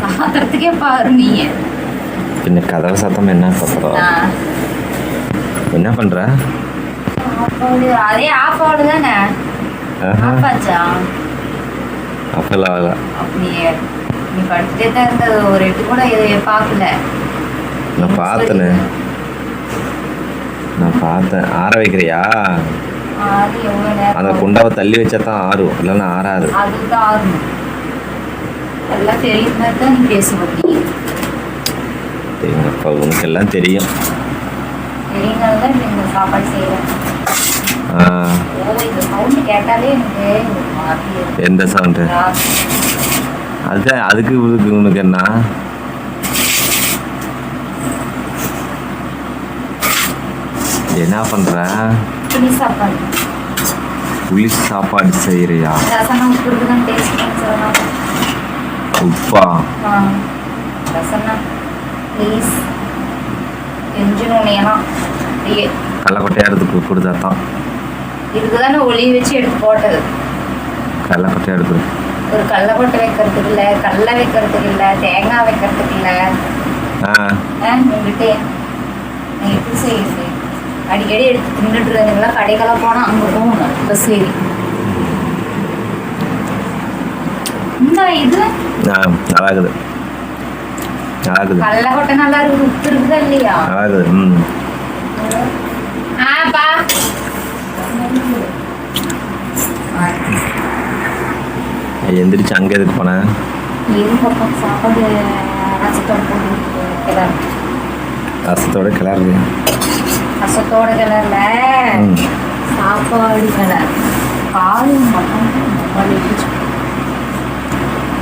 சாத்திரத்துக்கே பாரு நீ பின்ன கதவை சத்தம் என்ன சத்தம் என்ன பண்ற? அதே ஆஃப் ஆகுது தானே ஆஃப் ஆச்சா அப்பெல்லாம் ஆகல அப்படியே. நீ படுத்துட்டே தான் இருந்தது ஒரு எட்டு கூட இதை பார்க்கல. நான் பார்த்தேனே. நான் பார்த்தேன். ஆற வைக்கிறியா? அந்த குண்டாவை தள்ளி வச்சா தான் ஆறும். இல்லைன்னா ஆறாது. அதுதான் ஆகணும் எல்லாம் தெரியும் தான் நீ பேச முடியும். எங்கப்பா உனக்கு எல்லாம் தெரியும். தெரியுங்கிறது தான் இந்த சாப்பாடு சவுண்டு கேட்டாலே எனக்கு. எந்த சவுண்டு அதுதான் அதுக்கு இதுக்கு உனக்கு என்ன? என்ன பண்ற? புளி சாப்பாடு. செய்யறியா உப்பு இருக்குதான் டேஸ்ட் பண்ணி சொல்லலாம் உப்பா ஆ ரசனா ப்ளீஸ் கொஞ்சம் உனையெல்லாம் அப்படியே. கடலக்கொட்டையா எடுத்து கொடுத்தா தான் இதுக்கு தானே ஒளி வச்சு எடுத்து போட்டது. கடலக்கொட்டையா எடுத்து ஒரு கடலக்கொட்டை வைக்கிறதுக்கு இல்லை கடலை வைக்கிறதுக்கு இல்லை தேங்காய் வைக்கிறதுக்கு இல்லை. உங்ககிட்ட எப்படி செய்யுது அடிக்கடி எடுத்து தின்னுட்டு இருந்தீங்களா? கடைக்கெல்லாம் போனால் அங்கே போகணும். ஏறி இந்த இது ஆ நல்லா இருக்குது நல்லா இருக்குது நல்லா இருக்குது ம் எந்திரிச்சு அங்கே எதுக்கு போனேன் ரசத்தோட கிளறு ரசத்தோட கிளறு ரசத்தோட கிளறல சாப்பாடு கிளறு பால் மட்டும் வலிச்சு ம் அப்பா மாத்திரை எடுத்துட்டு வருமா ஒரு ஃபைவ் மினிட்ஸ் வெயிட் ம்.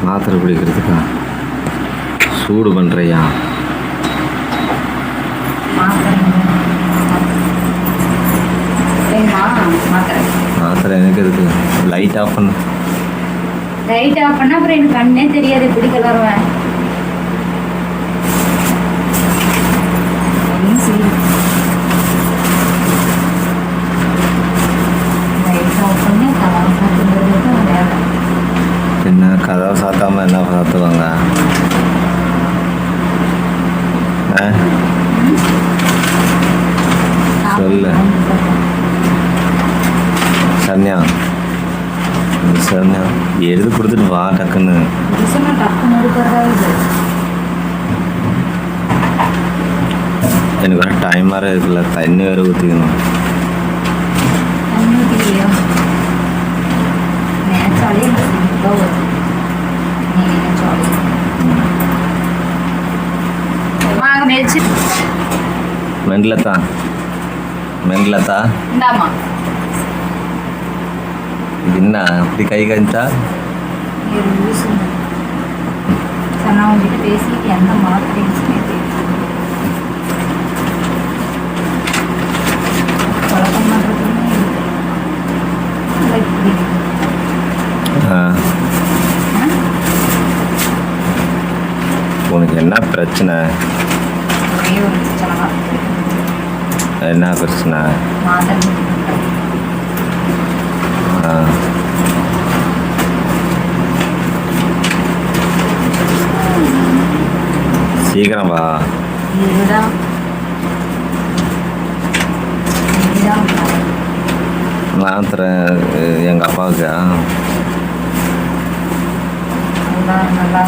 பாத்திரம் மாத்திரை குடிக்கிறதுக்கா சூடு பண்ணுறையா மாத்திரை எனக்கு இருக்கு லைட் ஆஃப் பண்ணு. லைட் ஆஃப் பண்ணா அப்புறம் எனக்கு கண்ணே தெரியாது எப்படி கிளறுவேன் അല്ലേ? ശരണ്യ ശരണ്യ എഴുതി കൊടുത്തിട്ട് വാ ടക്കുന്ന്. എനിക്ക് ടൈം മാറിയിരിക്കില്ല തന്നെ കയറി കുത്തിക്കുന്നു. മെൻഡിലെത്താം இந்தாம்மா. இது என்ன இப்படி. கை ஆ? உனக்கு என்ன பிரச்சனை? என்ன பிரச்சனை மாத்திரை போட்டுக்கிட்டேன். ஆ சீக்கிரம் வா இதுதான் இதுதான் நான் தரேன் எங்கள் அப்பாவுக்கு நல்லா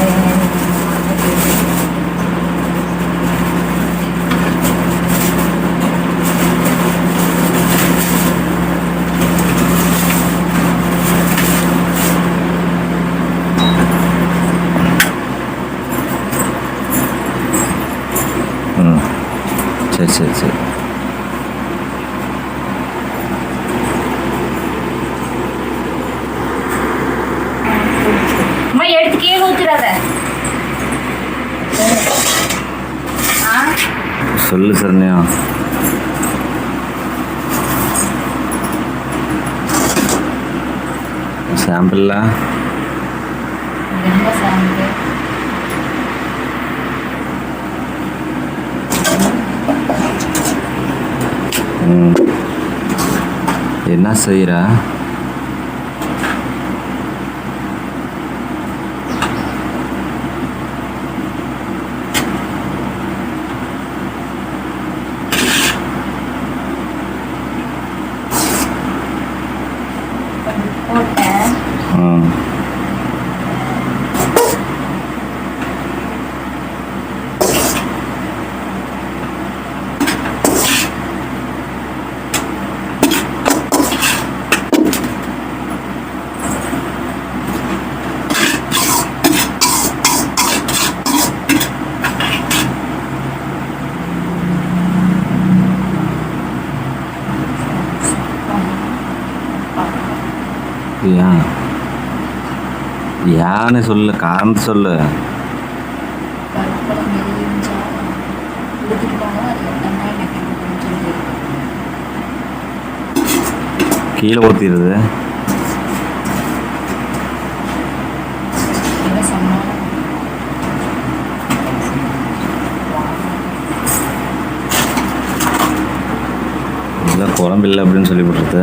சொல்லு சரண்யா. சாம்பிளில் என்ன செய்கிற ஏன் ஏன்னு சொல்லு காரணத்தை சொல்லு. கீழே ஊற்றிடுது என்ன குழம்பு இல்லை அப்படின்னு சொல்லி போட்டுருது